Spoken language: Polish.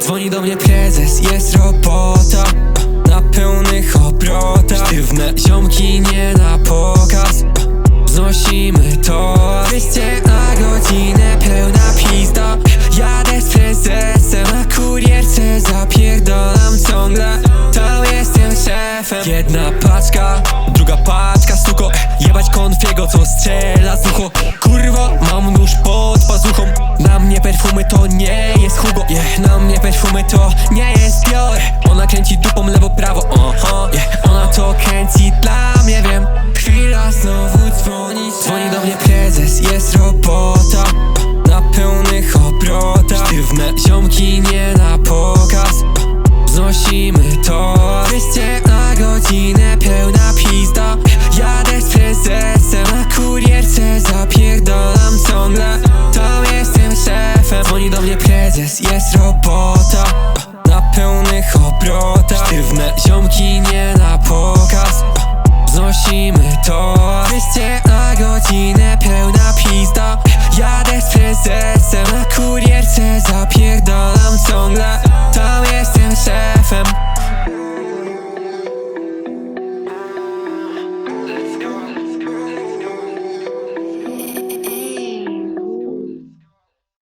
Dzwoni do mnie prezes, jest robota. Na pełnych obrotach. Sztywne ziomki nie na pokaz. Znosimy to 200 na godzinę, pełna pizda. Jadę z prezesem na kurierce Zapierdolam ciągle. Tam jestem szefem. Jedna paczka Na mnie perfumy to nie jest Dior Ona kręci dupą lewo prawo, oho yeah. Ona to kręci dla mnie, wiem. Chwila znowu dzwoni Dzwoni do mnie prezes, jest robota Na pełnych obrotach. Sztywne ziomki nie Jest robota. Na pełnych obrotach. Sztywne ziomki nie na pokaz. Znosimy to. 200 na godzinę pełna pizda. Jadę z prezesem.